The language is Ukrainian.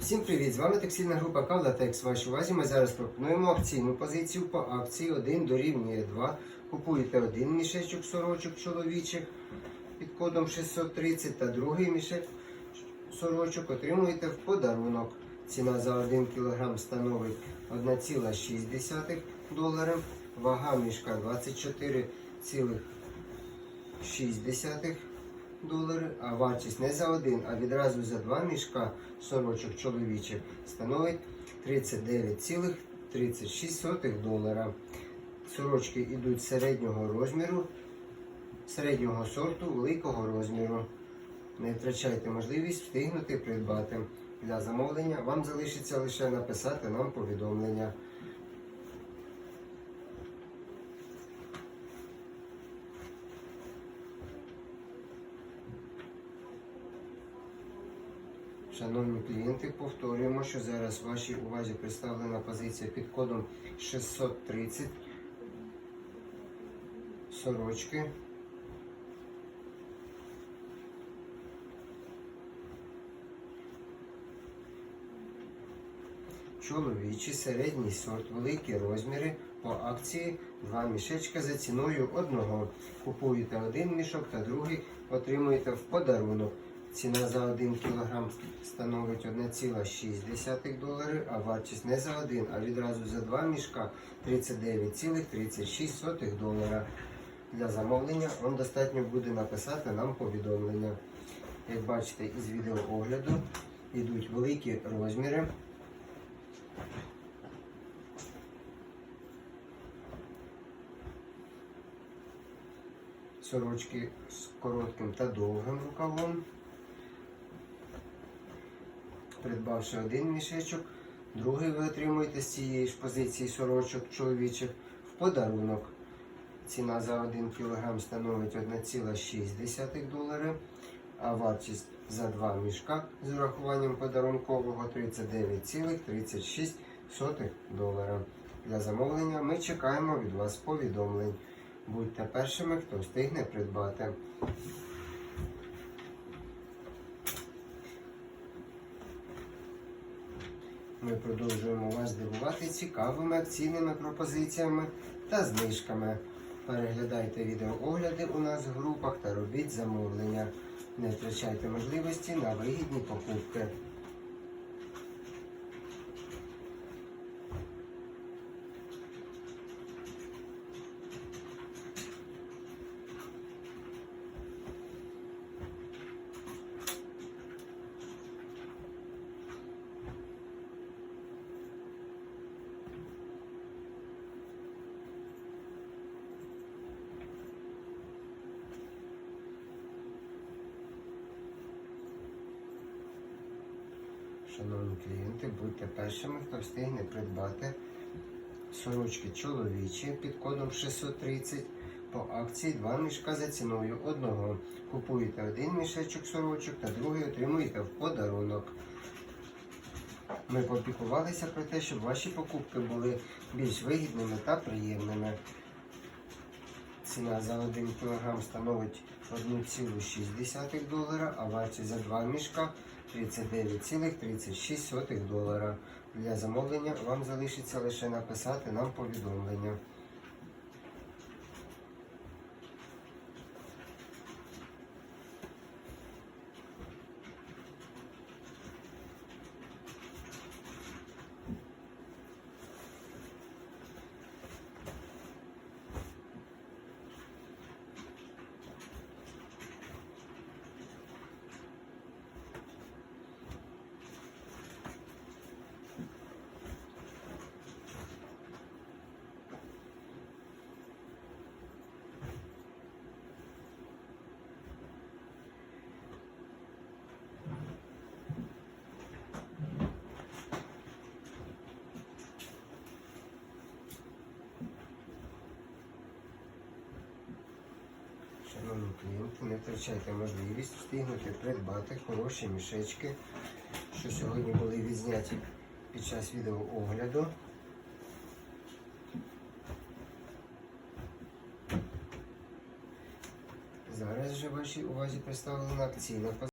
Всім привіт! З вами текстильна група Кавлатекс. Вашій увазі ми зараз пропонуємо акційну позицію по акції 1 дорівнює 2. Купуєте один мішечок сорочок чоловічих під кодом 630 та другий мішек сорочок отримуєте в подарунок. Ціна за 1 кг становить 1,6 долара, вага мішка 24,6 долари, а вартість не за один, а відразу за два мішка сорочок чоловічих становить 39,36 долара. Сорочки йдуть середнього розміру, середнього сорту, великого розміру. Не втрачайте можливість встигнути придбати. Для замовлення вам залишиться лише написати нам повідомлення. Шановні клієнти, повторюємо, що зараз вашій увазі представлена позиція під кодом 630 сорочки. Чоловічі, середній сорт, великі розміри по акції два мішечка за ціною одного. Купуєте один мішок та другий отримуєте в подарунок. Ціна за 1 кг становить 1,6 долари, а вартість не за один, а відразу за два мішка 39,36 долара. Для замовлення вам достатньо буде написати нам повідомлення. Як бачите із відеоогляду йдуть великі розміри. Сорочки з коротким та довгим рукавом. Придбавши один мішечок, другий ви отримуєте з цієї ж позиції сорочок чоловічих в подарунок. Ціна за 1 кг становить 1,6 долари, а вартість за два мішка з урахуванням подарункового 39,36 долара. Для замовлення ми чекаємо від вас повідомлень. Будьте першими, хто встигне придбати. Ми продовжуємо вас дивувати цікавими акційними пропозиціями та знижками. Переглядайте відеоогляди у нас в групах та робіть замовлення. Не втрачайте можливості на вигідні покупки. Шановні клієнти, будьте першими, хто встигне придбати сорочки чоловічі під кодом 630 по акції два мішка за ціною одного. Купуєте один мішечок сорочок та другий отримуєте в подарунок. Ми попікувалися про те, щоб ваші покупки були більш вигідними та приємними. Ціна за 1 кг становить 1,6 долара, а вартість за два мішка 39,36 долара. Для замовлення вам залишиться лише написати нам повідомлення. Шановні клієнти, не втрачайте можливість встигнути придбати хороші мішечки, що сьогодні були відзняті під час відеоогляду. Зараз же вашій увазі представлена акційна.